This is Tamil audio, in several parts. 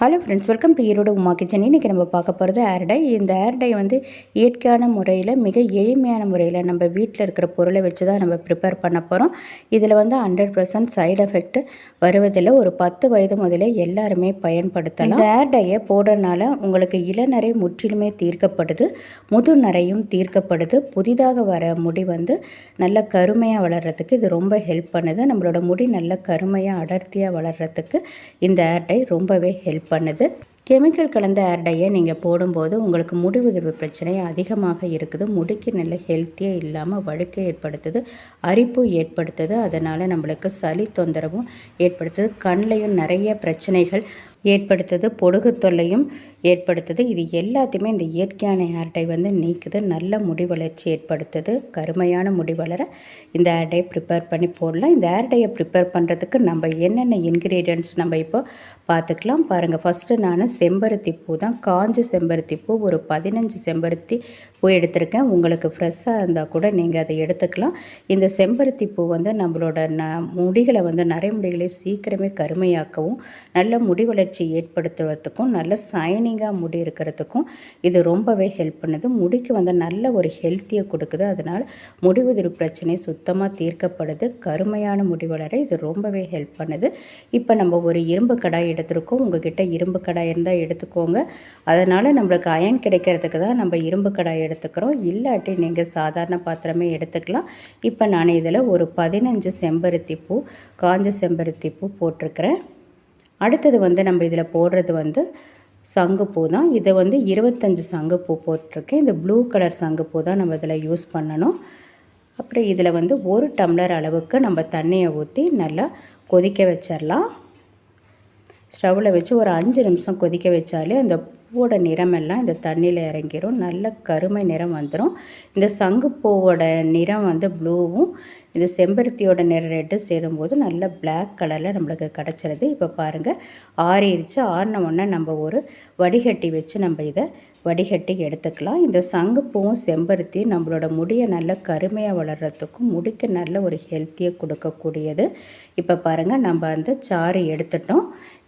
Hello friends welcome to Erode Uma kitchen இன்றைக்கி நம்ம பார்க்க போகிறது ஏர் டை இந்த ஏர் டை வந்து இயற்கையான முறையில் மிக எளிமையான முறையில் நம்ம வீட்டில் இருக்கிற பொருளை வச்சு தான் நம்ம ப்ரிப்பேர் பண்ண போகிறோம் இதில் வந்து ஹண்ட்ரட் பர்சன்ட் சைடு எஃபெக்ட் வருவதில் ஒரு பத்து வயது முதலே எல்லாருமே பயன்படுத்தலாம். இந்த ஏர் டையை போடுறதுனால உங்களுக்கு இளநரை முற்றிலுமே தீர்க்கப்படுது முதுநரையும் தீர்க்கப்படுது. புதிதாக வர முடி வந்து நல்ல கருமையாக வளர்கிறதுக்கு இது ரொம்ப ஹெல்ப் பண்ணுது. நம்மளோட முடி நல்ல கருமையாக அடர்த்தியாக வளர்கிறதுக்கு இந்த ஏர் டை ரொம்பவே ஹெல்ப் பண்ணுது. கெமிக்கல் கலந்த ஏர் டையை நீங்கள் போடும்போது உங்களுக்கு முடி உதிர்வு பிரச்சனை அதிகமாக இருக்குது. முடிக்கு நல்ல ஹெல்த்தியாக இல்லாமல் வழுக்கை ஏற்படுத்துது. அரிப்பு ஏற்படுத்துது. அதனால் நம்மளுக்கு சளி தொந்தரவும் ஏற்படுத்துது. கண்ணிலையும் நிறைய பிரச்சனைகள் ஏற்படுத்துது. பொடுகு தொல்லையும் ஏற்படுத்துது. இது எல்லாத்தையுமே இந்த இயற்கையான ஏர்டை வந்து நீக்குது. நல்ல முடி வளர்ச்சி ஏற்படுத்துது. கருமையான முடி வளர இந்த ஏர்டையை ப்ரிப்பேர் பண்ணி போடலாம். இந்த ஏர்டையை ப்ரிப்பேர் பண்ணுறதுக்கு நம்ம என்னென்ன இன்க்ரீடியன்ட்ஸ் நம்ம இப்போ பார்த்துக்கலாம். பாருங்கள் ஃபஸ்ட்டு நான் செம்பருத்தி பூ தான். காஞ்ச செம்பருத்தி பூ ஒரு பதினஞ்சு செம்பருத்தி பூ எடுத்திருக்கேன். உங்களுக்கு ஃப்ரெஷ்ஷாக இருந்தால் கூட நீங்கள் அதை எடுத்துக்கலாம். இந்த செம்பருத்தி பூ வந்து நம்மளோட ந முடிகளை வந்து நரைமுடிகளை சீக்கிரமே கருமையாக்கவும் நல்ல முடி வளர்ச்சி ஏற்படுத்துவதற்கும் நல்ல சைனிங் ஷைனிங்காக முடி இருக்கிறதுக்கும் இது ரொம்பவே ஹெல்ப் பண்ணுது. முடிக்கு வந்து நல்ல ஒரு ஹெல்த்தியை கொடுக்குது. அதனால் முடி உதிர்வு பிரச்சனை சுத்தமாக தீர்க்கப்படுது. கருமையான முடி வளர இது ரொம்பவே ஹெல்ப் பண்ணுது. இப்போ நம்ம ஒரு இரும்பு கடாய் எடுத்திருக்கோம். உங்ககிட்ட இரும்பு கடாய் இருந்தால் எடுத்துக்கோங்க. அதனால் நம்மளுக்கு அயன் கிடைக்கிறதுக்கு தான் நம்ம இரும்பு கடாய் எடுத்துக்கிறோம். இல்லாட்டி நீங்கள் சாதாரண பாத்திரமே எடுத்துக்கலாம். இப்போ நான் இதில் ஒரு பதினஞ்சு செம்பருத்தி பூ காஞ்ச செம்பருத்தி பூ போட்டிருக்கிறேன். அடுத்தது வந்து நம்ம இதில் போடுறது வந்து சங்குப்பூ தான். இதை வந்து இருபத்தஞ்சி சங்குப்பூ போட்டிருக்கேன். இந்த ப்ளூ கலர் சங்குப்பூ தான் நம்ம இதில் யூஸ் பண்ணணும். அப்புறம் இதில் வந்து ஒரு டம்ளர் அளவுக்கு நம்ம தண்ணியை ஊற்றி நல்லா கொதிக்க வச்சிடலாம் ஸ்டவ்வில் வச்சு ஒரு அஞ்சு நிமிஷம் கொதிக்க வச்சாலே அந்த பூவோட நிறமெல்லாம் இந்த தண்ணியில் இறங்கிரும். நல்ல கருமை நிறம் வந்துடும் இந்த சங்குப்பூவோட நிறம் வந்து ப்ளூவும் இது செம்பருத்தியோட நிறம் ரெட்டு சேரும்போது நல்ல பிளாக் கலரில் நம்மளுக்கு கிடச்சிருது. இப்போ பாருங்கள் ஆறிடுச்சு ஆறின உடனே நம்ம ஒரு வடிகட்டி வச்சு நம்ம இதை வடிகட்டி எடுத்துக்கலாம். இந்த சங்குப்பூவும் செம்பருத்தி நம்மளோட முடியை நல்ல கருமையாக வளர்கிறதுக்கும் முடிக்கு நல்ல ஒரு ஹெல்த்தியை கொடுக்கக்கூடியது. இப்போ பாருங்கள் நம்ம அந்த சாறு எடுத்துட்டோம்.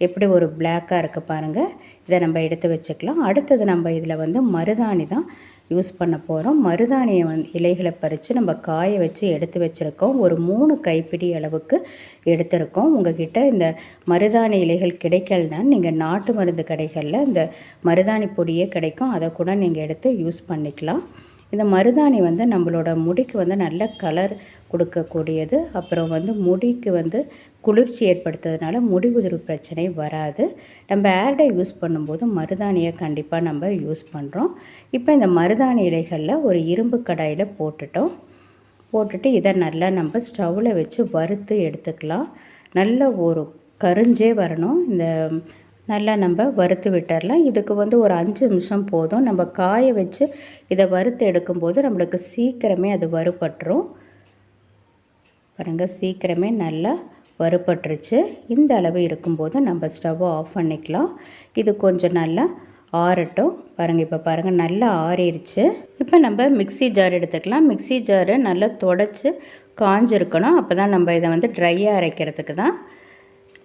எப்படி ஒரு பிளாக்காக இருக்குது பாருங்கள் இதை நம்ம எடுத்து வச்சுக்கலாம். அடுத்தது நம்ம இதில் வந்து மருதாணி தான். யூஸ் பண்ண போகிறோம் மருதாணியை வந்து இலைகளை பறித்து நம்ம காய வச்சு எடுத்து வச்சுருக்கோம். ஒரு மூணு கைப்பிடி அளவுக்கு எடுத்திருக்கோம். உங்ககிட்ட இந்த மருதாணி இலைகள் கிடைக்கலனா நீங்கள் நாட்டு மருந்து கடைகளில் இந்த மருதாணி பொடியே கிடைக்கும். அதை கூட நீங்கள் எடுத்து யூஸ் பண்ணிக்கலாம். இந்த மருதாணி வந்து நம்மளோட முடிக்கு வந்து நல்ல கலர் கொடுக்கக்கூடியது. அப்புறம் வந்து முடிக்கு வந்து குளிர்ச்சி ஏற்படுத்துறதுனால முடி உதிர்வு பிரச்சனை வராது. நம்ம ஏர்டை யூஸ் பண்ணும்போது மருதாணியை கண்டிப்பாக நம்ம யூஸ் பண்ணுறோம் இப்போ இந்த மருதாணி இலைகளில் ஒரு இரும்பு கடாயில் போட்டுட்டோம். போட்டுட்டு இதை நல்லா நம்ம ஸ்டவ்வில் வச்சு வறுத்து எடுத்துக்கலாம். நல்ல ஒரு கரிஞ்சே வரணும். இந்த நல்லா நம்ம வறுத்து விட்டுடலாம் இதுக்கு வந்து ஒரு அஞ்சு நிமிஷம் போதும். நம்ம காய வச்சு இதை வறுத்து எடுக்கும்போது நம்மளுக்கு சீக்கிரமே அது வறுபட்டுரும். பாருங்கள் சீக்கிரமே நல்லா வறுபட்டுருச்சு. இந்த அளவு இருக்கும்போது நம்ம ஸ்டவ்வை ஆஃப் பண்ணிக்கலாம். இது கொஞ்சம் நல்லா ஆறட்டும். பாருங்கள் இப்போ பாருங்கள் நல்லா ஆறிடுச்சு இப்போ நம்ம மிக்சி ஜார் எடுத்துக்கலாம். மிக்சி ஜாரு நல்லா தொடச்சி காஞ்சிருக்கணும். அப்போ தான் நம்ம இதை வந்து ட்ரையாக அரைக்கிறதுக்கு தான்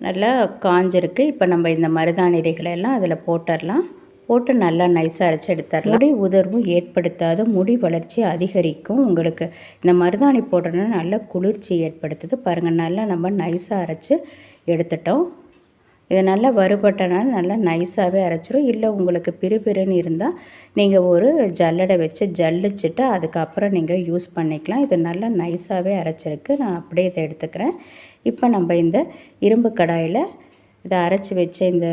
நல்லா காஞ்சிருக்கு. இப்போ நம்ம இந்த மருதாணி இலைகளை எல்லாம் அதில் போட்டுடலாம் போட்டு நல்லா நைஸாக அரைச்சி எடுத்துடலாம் முடி உதர்வும் ஏற்படுத்தாத முடி வளர்ச்சி அதிகரிக்கும். உங்களுக்கு இந்த மருதாணி போடுறதுனால நல்ல குளிர்ச்சி ஏற்படுத்துது. பாருங்கள் நல்லா நம்ம நைஸாக அரைச்சி எடுத்துட்டோம். இது நல்லா வறுபட்டனால நல்லா நைஸாகவே அரைச்சிரும். இல்லை உங்களுக்கு பிறுபிறுன்னு இருந்தால் நீங்கள் ஒரு ஜல்லடை வச்சு ஜல்லிச்சுட்டு அதுக்கப்புறம் நீங்கள் யூஸ் பண்ணிக்கலாம். இது நல்லா நைஸாகவே அரைச்சிருக்கு. நான் அப்படியே இதை எடுத்துக்கிறேன். இப்போ நம்ம இந்த இரும்பு கடாயில் இதை அரைச்சி வச்ச இந்த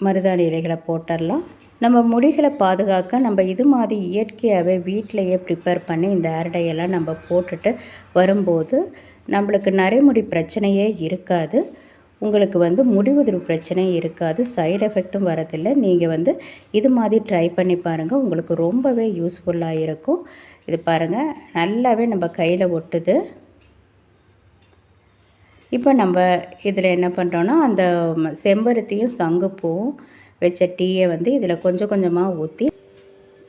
மருதாணி இலைகளை போட்டுடலாம். நம்ம முடிகளை பாதுகாக்க நம்ம இது மாதிரி இயற்கையாகவே வீட்டிலையே ப்ரிப்பேர் பண்ணி இந்த அரடையெல்லாம் நம்ம போட்டுட்டு வரும்போது நம்மளுக்கு நரைமுடி பிரச்சனையே இருக்காது. உங்களுக்கு வந்து முடிவுதிர்வு பிரச்சனை இருக்காது. சைடு எஃபெக்ட்டும் வரதில்லை. நீங்கள் வந்து இது மாதிரி ட்ரை பண்ணி பாருங்கள் உங்களுக்கு ரொம்பவே யூஸ்ஃபுல்லாக இருக்கும். இது பாருங்கள் நல்லாவே நம்ம கையில் ஒட்டுது. இப்போ நம்ம இதில் என்ன பண்ணுறோன்னா அந்த செம்பருத்தியும் சங்குப்பூவும் வச்ச டீயை வந்து இதில் கொஞ்சம் கொஞ்சமாக ஊற்றி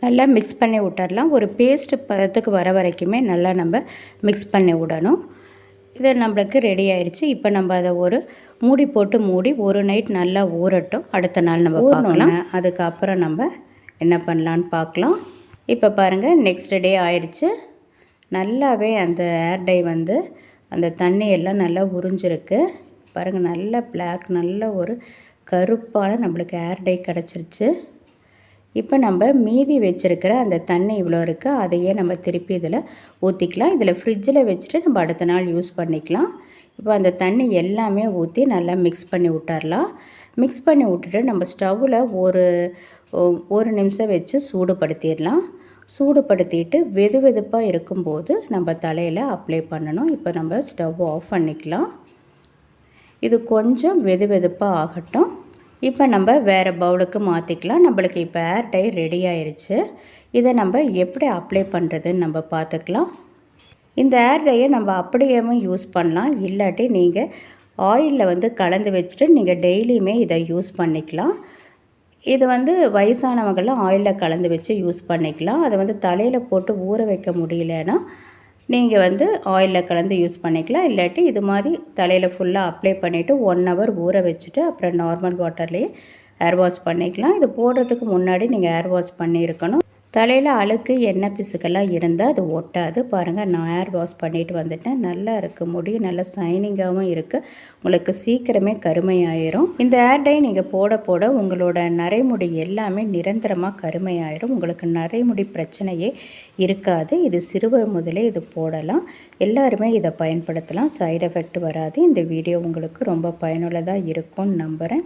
நல்லா மிக்ஸ் பண்ணி விட்டுடலாம் ஒரு பேஸ்ட்டு பதத்துக்கு வர வரைக்குமே நல்லா நம்ம மிக்ஸ் பண்ணி விடணும். இது நம்மளுக்கு ரெடி ஆயிடுச்சு இப்போ நம்ம அதை ஒரு மூடி போட்டு மூடி ஒரு நைட் நல்லா ஊறட்டும். அடுத்த நாள் நம்ம பார்க்கலாம். அதுக்கப்புறம் நம்ம என்ன பண்ணலான்னு பார்க்கலாம். இப்போ பாருங்கள் நெக்ஸ்ட் டே ஆயிடுச்சு நல்லாவே அந்த ஏர் டை வந்து அந்த தண்ணி எல்லாம் நல்லா உறிஞ்சிருக்கு. பாருங்கள் நல்ல பிளாக் நல்ல ஒரு கருப்பான நம்மளுக்கு ஏர் டை கிடச்சிருச்சு. இப்போ நம்ம மீதி வச்சுருக்கிற அந்த தண்ணி இவ்வளோ இருக்குது அதையே நம்ம திருப்பி இதில் ஊற்றிக்கலாம் இதில் ஃப்ரிட்ஜில் வச்சுட்டு நம்ம அடுத்த நாள் யூஸ் பண்ணிக்கலாம். இப்போ அந்த தண்ணி எல்லாமே ஊற்றி நல்லா மிக்ஸ் பண்ணி விட்டுறலாம். மிக்ஸ் பண்ணி விட்டுட்டு நம்ம ஸ்டவ்வில் ஒரு ஒரு நிமிஷம் வச்சு சூடுபடுத்திடலாம். சூடுபடுத்திட்டு வெது வெதுப்பாக இருக்கும்போது நம்ம தலையில் அப்ளை பண்ணணும். இப்போ நம்ம ஸ்டவ் ஆஃப் பண்ணிக்கலாம். இது கொஞ்சம் வெது வெதுப்பாக ஆகட்டும். இப்போ நம்ம வேறு பவுலுக்கு மாற்றிக்கலாம். நம்மளுக்கு இப்போ ஏர் டை ரெடி ஆயிடுச்சு இதை நம்ம எப்படி அப்ளை பண்ணுறதுன்னு நம்ம பார்த்துக்கலாம். இந்த ஏர் டையை நம்ம அப்படியேவும் யூஸ் பண்ணலாம். இல்லாட்டி நீங்கள் ஆயிலில் வந்து கலந்து வச்சுட்டு நீங்கள் டெய்லியுமே இதை யூஸ் பண்ணிக்கலாம். இது வந்து வயசானவங்களாம் ஆயிலில் கலந்து வச்சு யூஸ் பண்ணிக்கலாம். அதை வந்து தலையில் போட்டு ஊற வைக்க முடியலன்னா நீங்கள் வந்து ஆயிலில் கலந்து யூஸ் பண்ணிக்கலாம். இல்லாட்டி இது மாதிரி தலையில் ஃபுல்லாக அப்ளை பண்ணிவிட்டு ஒன் ஹவர் ஊற வச்சுட்டு அப்புறம் நார்மல் வாட்டர்லேயே ஏர் வாஷ் பண்ணிக்கலாம். இது போடுறதுக்கு முன்னாடி நீங்கள் ஏர் வாஷ் பண்ணியிருக்கணும். தலையில் அழுக்கு எண்ணெய் பிசுக்கெல்லாம் இருந்தால் அது ஒட்டாது. பாருங்கள் நான் ஏர் வாஷ் பண்ணிட்டு வந்துட்டேன். நல்லா இருக்குது முடி நல்லா சைனிங்காகவும் இருக்குது உங்களுக்கு சீக்கிரமே கருமையாயிரும். இந்த ஏர் டை நீங்கள் போட போட உங்களோட நரைமுடி எல்லாமே நிரந்தரமாக கருமையாயிரும். உங்களுக்கு நரைமுடி பிரச்சனையே இருக்காது. இது சிறுவர் முதலே இது போடலாம். எல்லாருமே இதை பயன்படுத்தலாம். சைடு எஃபெக்ட் வராது. இந்த வீடியோ உங்களுக்கு ரொம்ப பயனுள்ளதாக இருக்கும்னு நம்புகிறேன்